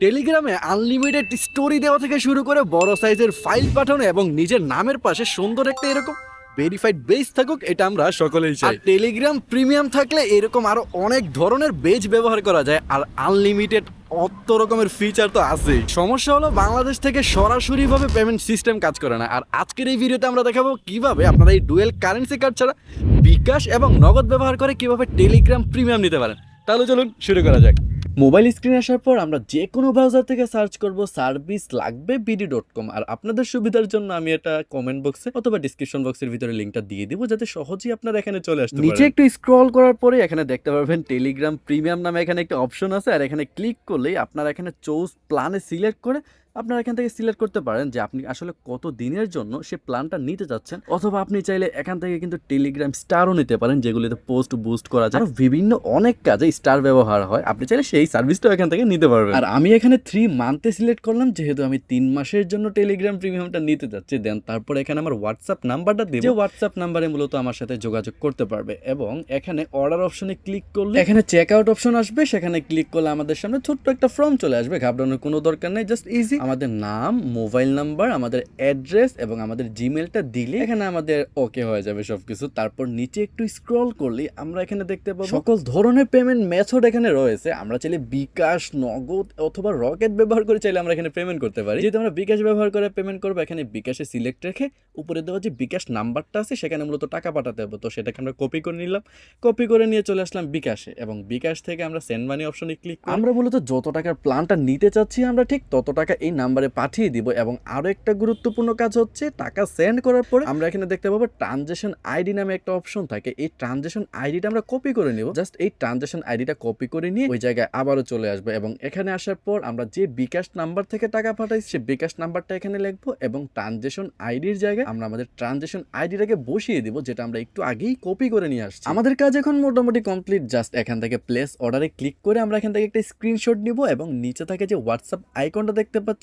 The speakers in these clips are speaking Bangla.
টেলিগ্রামে আনলিমিটেড স্টোরি দেওয়া থেকে শুরু করে বড় সাইজের ফাইল পাঠানো এবং নিজের নামের পাশে সুন্দর একটা এরকম ভেরিফাইড বেজ থাকুক এটা আমরা সকলেই চাই। টেলিগ্রাম প্রিমিয়াম থাকলে এরকম আরও অনেক ধরনের বেজ ব্যবহার করা যায় আর আনলিমিটেড অত রকমের ফিচার তো আছেই। সমস্যা হলো বাংলাদেশ থেকে সরাসরি ভাবে পেমেন্ট সিস্টেম কাজ করে না। আর আজকের এই ভিডিওতে আমরা দেখাবো কীভাবে আপনারা এই ডুয়েল কারেন্সি কার্ড ছাড়া বিকাশ এবং নগদ ব্যবহার করে কীভাবে টেলিগ্রাম প্রিমিয়াম নিতে পারেন। তাহলে চলুন শুরু করা যাক। মোবাইল স্ক্রিন আসার পর আমরা যে কোনো ব্রাউজার থেকে সার্চ করব সার্ভিস লাগবে বিডি ডট কম আর আপনাদের সুবিধার জন্য আমি এটা কমেন্ট বক্সে অথবা ডিসক্রিপশন বক্সের ভিতরে লিঙ্কটা দিয়ে দিব যাতে সহজেই আপনারা এখানে চলে আসতে নিচে একটু স্ক্রল করার পরে এখানে দেখতে পারবেন টেলিগ্রাম প্রিমিয়াম নামে এখানে একটা অপশন আছে আর এখানে ক্লিক করলেই আপনারা এখানে চৌস প্ল্যানে সিলেক্ট করে আপনারা এখান থেকে সিলেক্ট করতে পারেন যে আপনি আসলে কত দিনের জন্য সে প্ল্যানটা নিতে চাচ্ছেন অথবা আপনি চাইলে এখান থেকে কিন্তু টেলিগ্রাম স্টারও নিতে পারেন যেগুলিতে পোস্ট বুস্ট করা যায়। বিভিন্ন অনেক কাজে স্টার ব্যবহার হয় আপনি চাইলে সেই সার্ভিসটাও এখান থেকে নিতে পারবেন। আর আমি এখানে থ্রি মান্থে সিলেক্ট করলাম যেহেতু আমি তিন মাসের জন্য টেলিগ্রাম প্রিমিয়ামটা নিতে যাচ্ছি। দেন তারপর এখানে আমার হোয়াটসঅ্যাপ নাম্বারটা দিব। যে হোয়াটসঅ্যাপ নাম্বারে মূলত আমার সাথে যোগাযোগ করতে পারবে এবং এখানে অর্ডার অপশনে ক্লিক করলে এখানে চেক আউট অপশন আসবে সেখানে ক্লিক করলে আমাদের সামনে ছোট্ট একটা ফর্ম চলে আসবে। ঘাবড়ানোর কোনো দরকার নেই জাস্ট ইজি আমাদের নাম, মোবাইল নাম্বার, আমাদের অ্যাড্রেস এবং আমাদের জিমেলটা দিলে এখানে আমাদের ওকে হয়ে যাবে সবকিছু। তারপর নিচে একটু স্ক্রল করলে আমরা এখানে দেখতে পাবো। সকল ধরনের পেমেন্ট মেথড এখানে রয়েছে। আমরা চাইলে বিকাশ, নগদ অথবা রকেট ব্যবহার করে চাইলে আমরা এখানে পেমেন্ট করতে পারি। যেহেতু আমরা বিকাশ ব্যবহার করে পেমেন্ট করব, এখানে বিকাশে সিলেক্ট রেখে উপরে দেওয়া যে বিকাশ নাম্বারটা আছে, সেখানে মূলত টাকা পাঠাতে হবে। তো সেটাকে আমরা কপি করে নিলাম। কপি করে নিয়ে চলে আসলাম বিকাশে এবং বিকাশ থেকে আমরা সেন্ড মানি অপশনে ক্লিক আমরা মূলত যত টাকার প্ল্যানটা নিতে চাচ্ছি আমরা ঠিক তত টাকা এই নাম্বারে পাঠিয়ে দিব এবং আরও একটা গুরুত্বপূর্ণ কাজ হচ্ছে টাকা সেন্ড করার পরে আমরা এখানে দেখতে পাবো ট্রানজেকশন আইডি নামে একটা অপশন থাকে। এই ট্রানজেকশন আইডিটা আমরা কপি করে নিব। জাস্ট এই ট্রানজেকশন আইডিটা কপি করে নিয়ে ওই জায়গায় আবারও চলে আসব এবং এখানে আসার পর আমরা যে বিকাশ নাম্বার থেকে টাকা পাঠাইছি সে বিকাশ নাম্বারটা এখানে লিখব এবং ট্রানজেকশন আইডির জায়গায় আমরা আমাদের ট্রানজেকশন আইডিটাকে বসিয়ে দিব, যেটা আমরা একটু আগেই কপি করে নিয়ে আসছি। আমাদের কাজ এখন মোটামুটি কমপ্লিট জাস্ট এখান থেকে প্লেস অর্ডারে ক্লিক করে আমরা এখান থেকে একটা স্ক্রিনশট নিব এবং নিচে থাকে যে হোয়াটসঅ্যাপ আইকনটা দেখতে পাচ্ছি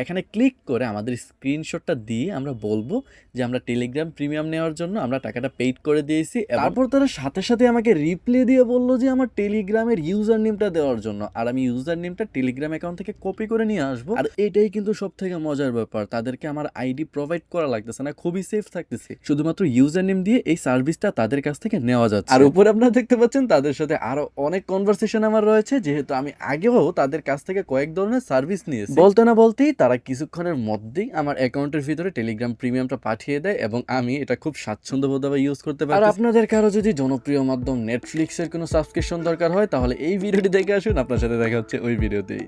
এখানে ক্লিক করে আমাদের স্ক্রিনশটটা দিয়ে আমরা বলব যে আমরা টেলিগ্রাম প্রিমিয়াম নেওয়ার জন্য আমরা টাকাটা পেইড করে দিয়েছি তারপর তারা সাথে সাথে আমাকে রিপ্লে দিয়ে বলল যে আমার টেলিগ্রামের ইউজার নেমটা দেওয়ার জন্য। আর আমি ইউজার নেমটা টেলিগ্রাম অ্যাকাউন্ট থেকে কপি করে নিয়ে আসব। আর এটাই কিন্তু সব থেকে মজার ব্যাপার। তাদেরকে আমার আইডি প্রোভাইড করা লাগতেছে না খুবই সেফ থাকতেছে। শুধুমাত্র ইউজার নেম দিয়ে এই সার্ভিসটা তাদের কাছ থেকে নেওয়া যাচ্ছে। আর উপরে আপনারা দেখতে পাচ্ছেন তাদের সাথে আরও অনেক কনভারসেশন আমার রয়েছে। যেহেতু আমি আগেও তাদের কাছ থেকে কয়েক ধরনের সার্ভিস নিয়েছি। বলতে না বলতেই তারা কিছুক্ষণের মধ্যেই আমার অ্যাকাউন্টের ভিতরে টেলিগ্রাম প্রিমিয়ামটা পাঠিয়ে দেয় এবং আমি এটা খুব স্বাচ্ছন্দ্যবোধভাবে ইউজ করতে পারি আর আপনাদের কারও যদি জনপ্রিয় মাধ্যম নেটফ্লিক্সের কোনো সাবস্ক্রিপশন দরকার হয় তাহলে এই ভিডিওটি দেখে আসুন। আপনার সাথে দেখা হচ্ছে ওই ভিডিওতেই।